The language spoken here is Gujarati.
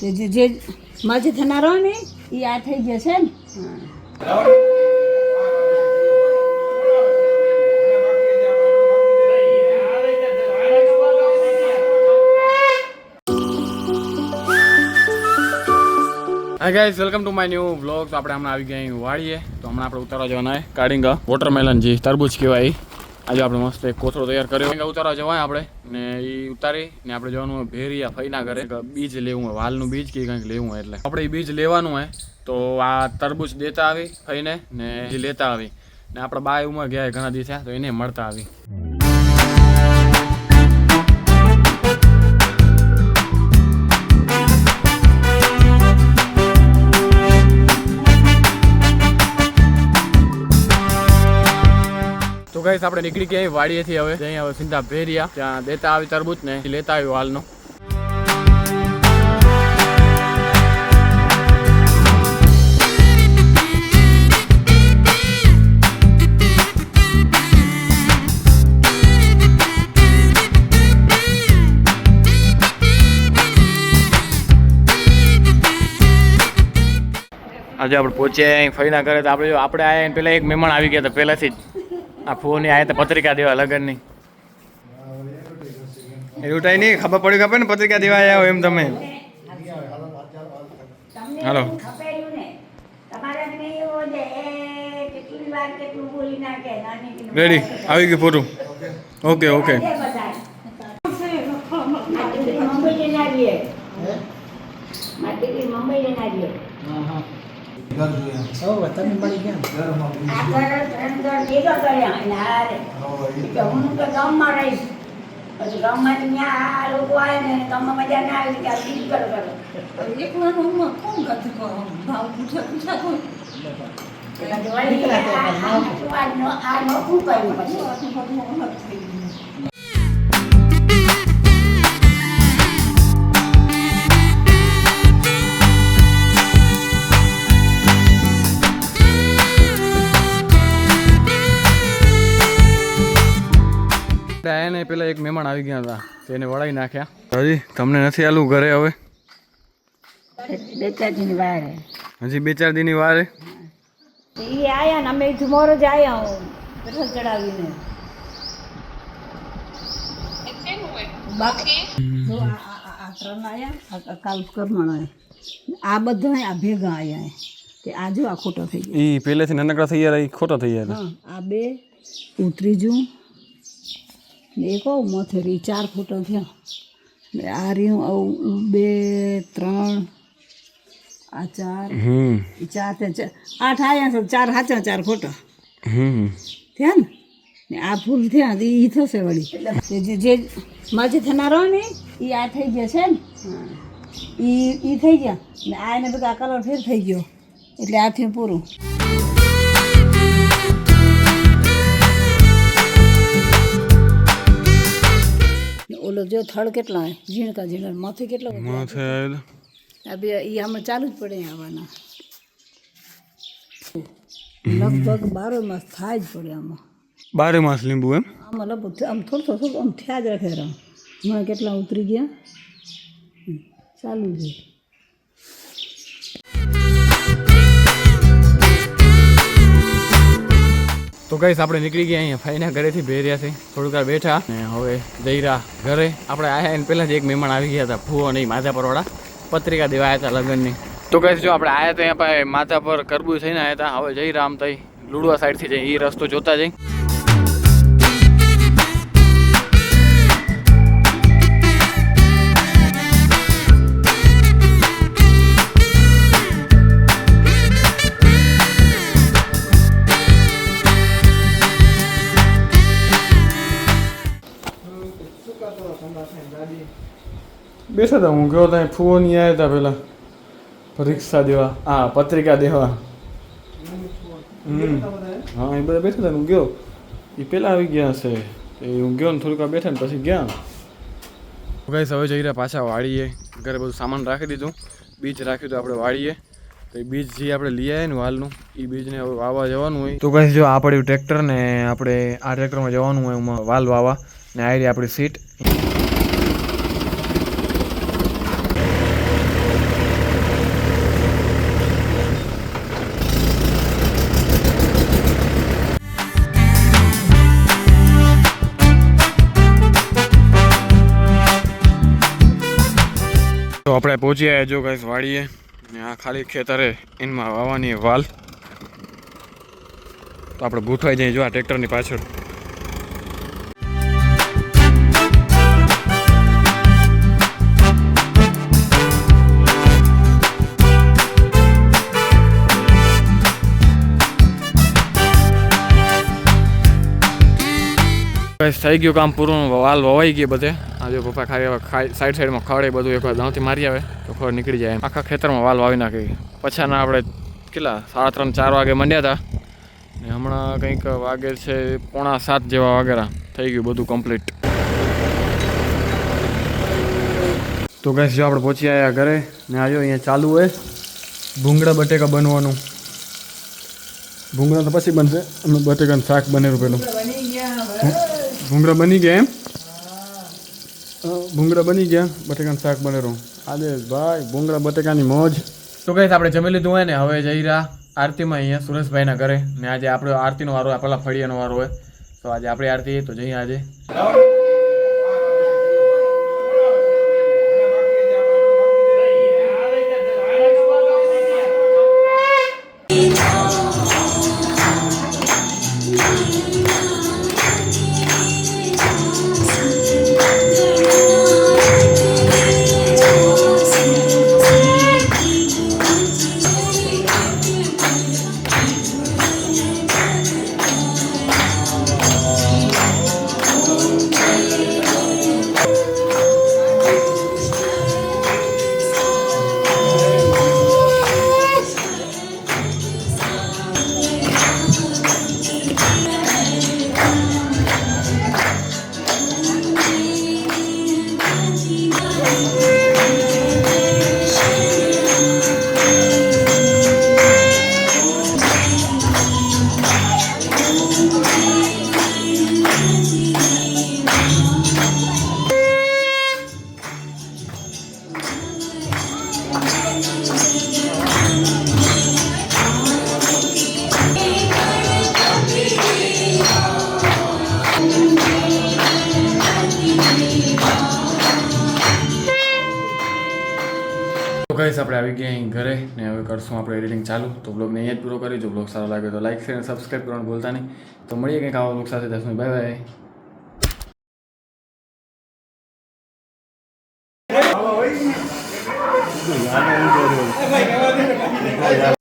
જે જે માજી થનારો ને, એ આ થઈ ગયા છે ને હા guys welcome to my new vlog તો આપણે હમણાં આવી ગયા વાળીએ તો હમણાં આપણે ઉતારવા જવાના કાઢીંગા વોટરમેલન જે, તરબૂચ કહેવાય. આજે આપણે મસ્ત એક કોથળો તૈયાર કર્યો. ઉતારવા જવાય આપણે. ને એ ઉતારી, ને આપણે જવાનું ભેરિયા ફઈના ઘરે. બીજ લેવું હોય, વાલનું બીજ કે કંઈક લેવું હોય એટલે. આપણે એ બીજ લેવાનું હોય તો આ તરબૂચ દેતા આવી ફઈને ને લેતા આવી. ને આપણા બાય ઉંમર ગયા ઘણા દિવસ તો એને મળતા આવી. તો ગાઈસ આપણે નીકળી ગયા વાડીએથી હવે. અહીંયા હવે સીધા ભેરિયા. ત્યાં દેતા આવી તરબૂચ ને લેતા આવ્યું હાલનો. આજે આપણે પહોંચ્યા ફઈના ઘરે. તો આપણે આપણે આયા પહેલાં એક મહેમાન આવી ગયા હતા પહેલાંથી જ. આ ફોન આયા તો પત્રિકા દેવા લગનની. એવું થાય નહીં ખબર પડી ખબર ને પત્રિકા દેવા આવ્યા હોય એમ તમે. હાલો. રેડી આવી ગયું ફોટું ઓકે ઓકે તે બધાય. આ દીકરી મુંબઈ જઈને આવીએ મારી દીકરી મુંબઈ જઈને આવીએ ભેગા કર્યા અને હારે કે હું તો ગામમાં રહીશ પછી ગામમાં ત્યાં આ લોકો આવે ને ગામમાં મજા ના આવી કે બીજ કરો કરો એકલા રૂમમાં કોણ ગતિ કરો ભાવ પૂછે. પૂછે કોઈ એટલે આ નોખું કર્યું પછી આયા ને પેલા એક મહેમાન આવી ગયા હતા તેને વળાઈ નાખ્યા. હજી તમને નથી આલું ઘરે હવે? બે ચાર દિન વાર. હજી બે ચાર દિન વાર? એ આયા ને અમે મોર જ આયા હું પેટ્રોલ ચડાવીને. બાકી? જો આ- ત્રણ આયા કાલ કરમણ બધા આ ભેગા આયા તે આ જો આ ખોટો થઈ ગયો. ઈ પહેલેથી નાનકડા થઈ ગયા એ ખોટા થઈ ગયા આ બે ત્રીજું ને એક આવું મથેરી ચાર ફૂટો થયા. ને આ રહ્યું આવું બે ત્રણ આ ચાર હમ. ચાર તે ચાર આઠ આવ્યા છે ચાર સાચા ચાર ફોટો. હમ. થયા ને? ને આ ફૂલ થયા તો એ થશે વળી. જે જે માજી થનારો ને એ આ થઈ ગયા છે ને? એ થઈ ગયા. ને આ એને બધા કલર ફેર થઈ ગયો. એટલે આ થયું પૂરું. ઓલો જો થળ કેટલા ઝીણકા ઝીણકા. માથે કેટલો માથે. બે ઈ આમાં ચાલુ જ પડે આવવાના લગભગ બારો માસ થાય જ પડે આમાં. બારે માસ લીંબુ એમ? આમાં લગભગ આમ થોડું થોડું આમ થયા જ રાખે રામ કેટલા ઉતરી ગયા? ચાલુ છે તો ગઈશ આપણે નીકળી ગયા અહીંયા ફાઈના ઘરેથી ભેર્યાથી થોડીક વાર બેઠા ને હવે જઈ રહ્યા ઘરે. આપણે આયા એને પહેલાં જ એક મહેમાન આવી ગયા હતા ફૂવો નહીં માથા પરવાળા પત્રિકા દેવા આવ્યા હતા લગ્નની. તો કહીશ જો આપણે આયા તો અહીંયા માથા પર કરબૂજ થઈને આવ્યા હતા. હવે જઈ રામ તઈ લુડવા સાઈડથી જઈ એ રસ્તો જોતા જઈ. બેઠા હતા હું ગયો ત્યાં ફૂવો નહીં આવ્યા હતા પેલા. પરીક્ષા દેવા. હા પત્રિકા દેવા. હમ. હા એ બધા બેઠા હતા હું ગયો. એ પેલા આવી ગયા હશે. એ હું ગયો ને થોડીક વાર બેઠા ને પછી ગયા. ગાઈસ હવે જઈ રહ્યા પાછા વાળીએ ઘરે બધું સામાન રાખી દીધું. બીજ રાખ્યું તો આપણે વાળીએ તો એ બીજ જે આપણે લઈ આવ્યા ને વાલનું એ બીજને હવે વાવવા જવાનું હોય. તો ગાઈસ જો આ પડ્યું ટ્રેક્ટર ને આપણે આ ટ્રેક્ટરમાં જવાનું હોય એમાં વાલ વાવા. ને આવી રહી આપણી સીટ તો આપણે પહોંચ્યા જો કઈ વાડીએ. ને આ ખાલી ખેતરે એનમાં વાવાની વાલ. તો આપણે ગોઠવાઈ જઈએ જો આ ટ્રેક્ટરની પાછળ. બસ થઈ ગયું કામ પૂરું. વાલ વવાઈ ગઈ બધે. આજે પપ્પા ખાલી હવે સાઈડ સાઈડમાં ખડે બધું એકવાર દાંતી મારી આવે તો ખબર નીકળી જાય આખા ખેતરમાં વાલ વાવી નાખી. પછાના આપણે કેટલા? સાડા ત્રણ, ચાર વાગે મંડ્યા હતા ને હમણાં કંઈક વાગે છે, પોણા સાત જેવા વાગેરા. થઈ ગયું બધું કમ્પ્લીટ તો ગેસ જો આપણે પહોંચી આવ્યા ઘરે, ને આજો અહીંયા ચાલુ હોય. ભૂંગળા બટેકા બનવાનું. ભૂંગળા તો પછી બનશે, અમે બટેકાનું શાક બનેલું પેલું. ભૂંગળા બની ગયા એમ? ભૂંગળા બની ગયા? બટેકાનું શાક બનેરો આજે ભાઈ, ભૂંગળા, બટેકાની મોજ. તો કઈ આપણે જમી લીધું હોય ને, હવે જઈ રહ્યા આરતીમાં અહીંયા સુરેશભાઈના ઘરે. ને આજે આપણે આરતીનો વારો પહેલાં ફળિયાનો વારો હોય. તો આજે આપણી આરતી, તો જઈએ આજે. કહીશ આપણે આવી ગયા અહીં ઘરે ને હવે કરશું આપણે એડિટિંગ ચાલુ. તો બ્લોગને અહીંયા જ પૂરો કરી જો બ્લોગ સારો લાગે તો લાઈક શેર અને સબસ્ક્રાઈબ કરવાનું ભૂલતા નહીં. તો મળીએ કંઈક આવા બ્લોગ સાથે. દસમી bye bye ¡Venga, va, venga!